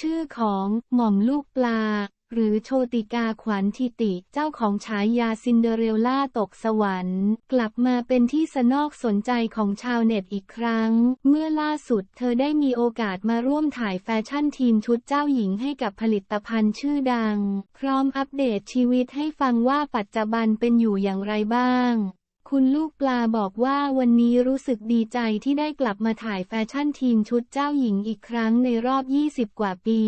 ชื่อของหม่อมลูกปลา หรือโชติกาขวัญทิติเจ้าของฉายาซินเดอเรลล่าตกสวรรค์ กลับมาเป็นที่สนอกสนใจของชาวเน็ตอีกครั้ง เมื่อล่าสุดเธอได้มีโอกาสมาร่วมถ่ายแฟชั่นทีมชุดเจ้าหญิงให้กับผลิตภัณฑ์ชื่อดัง พร้อมอัปเดตชีวิตให้ฟังว่าปัจจุบันเป็นอยู่อย่างไรบ้าง คุณลูกปลาบอกว่าวันนี้รู้สึกดีใจที่ได้กลับมาถ่ายแฟชั่นทีมชุดเจ้าหญิงอีกครั้งในรอบ 20 กว่าปี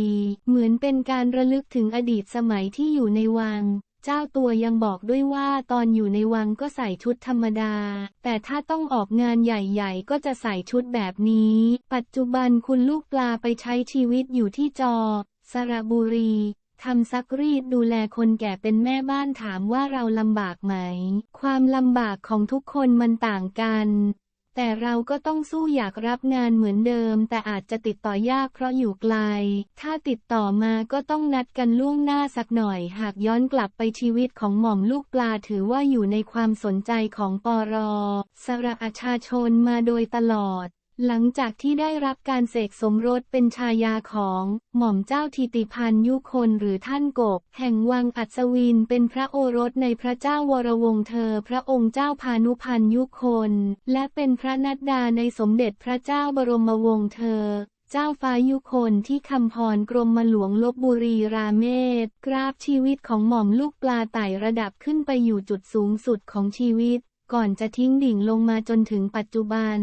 เหมือนเป็นการระลึกถึงอดีตสมัยที่อยู่ในวัง เจ้าตัวยังบอกด้วยว่าตอนอยู่ในวังก็ใส่ชุดธรรมดา แต่ถ้าต้องออกงานใหญ่ๆ ก็จะใส่ชุดแบบนี้ ปัจจุบันคุณลูกปลาไปใช้ชีวิตอยู่ที่จอ สระบุรี ทำซักรีดดูแลคนแก่เป็นแม่บ้านถามว่าเราลำบากไหม ความลำบากของทุกคนมันต่างกัน แต่เราก็ต้องสู้อยากรับงานเหมือนเดิม แต่อาจจะติดต่อยากเพราะอยู่ไกล ถ้าติดต่อมาก็ต้องนัดกันล่วงหน้าสักหน่อย หากย้อนกลับไปชีวิตของหม่อมลูกปลาถือว่าอยู่ในความสนใจของปรสระประชาชนมาโดยตลอด หลังจากที่ได้รับการเสกสมรสเป็นชายาของหม่อมเจ้าทิติพันยุคนหรือท่านกบ แห่งวังอัศวินเป็นพระโอรสในพระเจ้าวรวงเธอ พระองค์เจ้าพานุพันยุคน และเป็นพระนัดดาในสมเด็จพระเจ้าบรมวงศ์เธอเจ้าฟ้ายุคนที่คำพรกรมหลวงลบบุรีราเมศกราฟชีวิตของหม่อมลูกปลาไต่ระดับขึ้นไปอยู่จุดสูงสุดของชีวิต ก่อนจะทิ้งดิ่งลงมาจนถึงปัจจุบัน